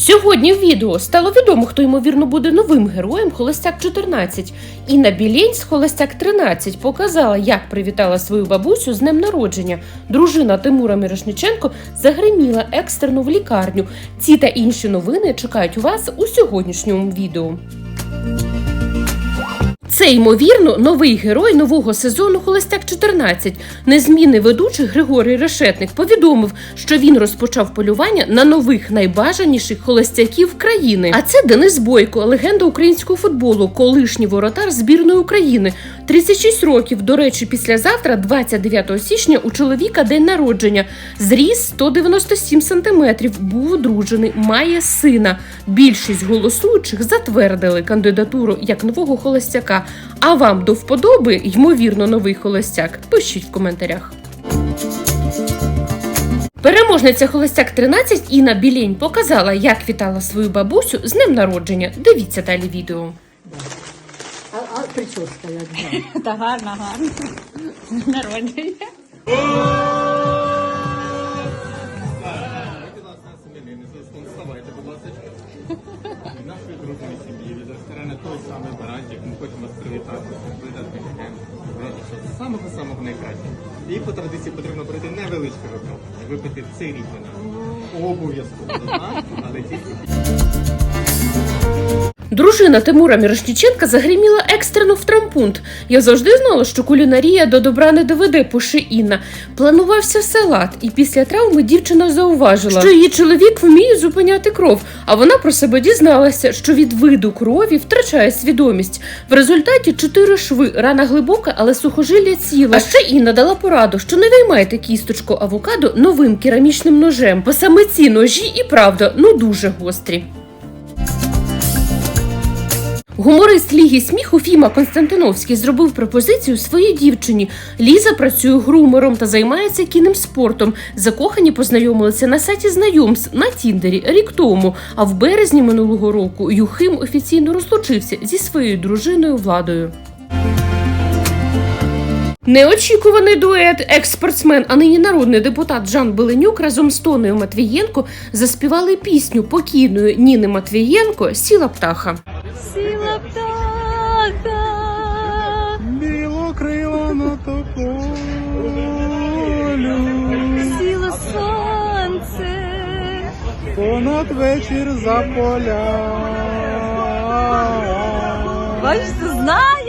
Сьогодні в відео стало відомо, хто ймовірно буде новим героєм Холостяк 14. Інна Білень з Холостяк 13 показала, як привітала свою бабусю з днем народження. Дружина Тимура Мірошниченко загриміла екстерну в лікарню. Ці та інші новини чекають вас у сьогоднішньому відео. Це ймовірно новий герой нового сезону Холостяк 14. Незмінний ведучий Григорій Решетник повідомив, що він розпочав полювання на нових найбажаніших холостяків країни. А це Денис Бойко, легенда українського футболу, колишній воротар збірної України. 36 років. До речі, післязавтра, 29 січня, у чоловіка день народження. Зріс 197 сантиметрів. Був одружений, має сина. Більшість голосуючих затвердили кандидатуру як нового холостяка. А вам до вподоби, ймовірно, новий холостяк? Пишіть в коментарях. Переможниця Холостяк 13 Інна Білень показала, як вітала свою бабусю з днем народження. Дивіться далі відео. Прическа як була? Та гарно, гарно. Народження. Вставайте, будь ласка. Від нашої дружної сім'ї, від ресторану той самий баранчик, ми хочемо вас привітати, передати. З самого самого найкращого. І по традиції потрібно пройти невеличке випробування, випити цей рік вина. Обов'язково, але тільки Дружина Тимура Мірошніченка загриміла екстрено в трампунт. Я завжди знала, що кулінарія до добра не доведе, пише Інна. Планувався салат, і після травми дівчина зауважила, що її чоловік вміє зупиняти кров. А вона про себе дізналася, що від виду крові втрачає свідомість. В результаті чотири шви, рана глибока, але сухожилля ціла. А ще Інна дала пораду, що не виймайте кісточку авокадо новим керамічним ножем, бо саме ці ножі і правда ну дуже гострі. Гуморист Ліги сміху Фіма Константиновський зробив пропозицію своїй дівчині. Ліза працює грумером та займається кінним спортом. Закохані познайомилися на сайті знайомств на Тіндері рік тому. А в березні минулого року Юхим офіційно розлучився зі своєю дружиною Владою. Неочікуваний дует екс-спортсмен, а нині народний депутат Жан Беленюк разом з Тонею Матвієнко заспівали пісню покійної Ніни Матвієнко Сіла птаха. Сіла птаха. білокрила на тополю. Сіло сонце. Понад вечір за поля. Бачите, знає.